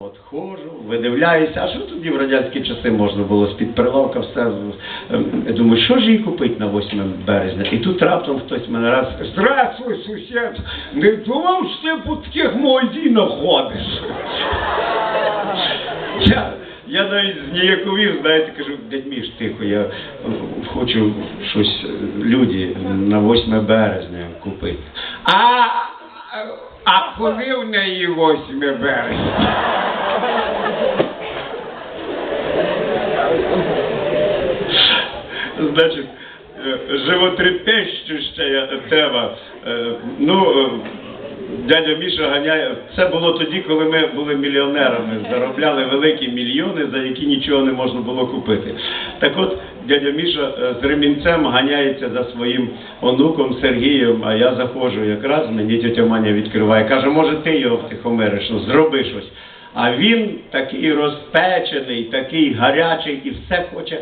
От ходжу, видивляюся, а що тоді в радянські часи можна було з-під прилавка все. ем, Я думаю, що ж їй купити на 8 березня? І тут раптом хтось мене раз скаже, здравствуй, сусід, не думав, що ти по таких магазинах ходиш. Я, я навіть зніяковів, знаєте, кажу, дядь Міш, тихо, я е, хочу щось е, люди на 8 березня купити. А, а коли в неї 8 березня? Значить, е, животрепещуща тема. Е, Ну, е, дядя Міша ганяє. Це було тоді, коли ми були мільйонерами, заробляли великі мільйони, за які нічого не можна було купити. Так от, дядя Міша з ремінцем ганяється за своїм онуком Сергієм, а я заходжу якраз, мені тетя Маня відкриває. Каже, може ти його втихомириш, ну зроби щось. А він такий розпечений, такий гарячий і все хоче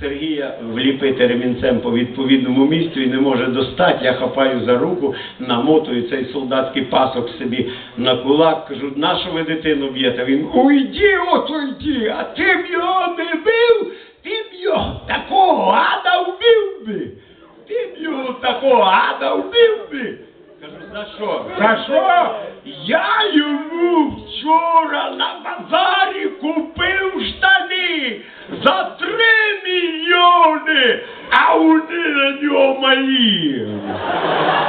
Сергія вліпити ремінцем по відповідному місцю і не може достати. Я хапаю за руку, намотую цей солдатський пасок собі на кулак, кажу, на ви дитину б'єте? Він уйди, от уйди, а ти б його не бив, ти б його такого ада вбив би. Ти б його такого ада вбив би. Кажу, за що? За що? Я йому вчора на базарі купив штани за I will say that new are my ear.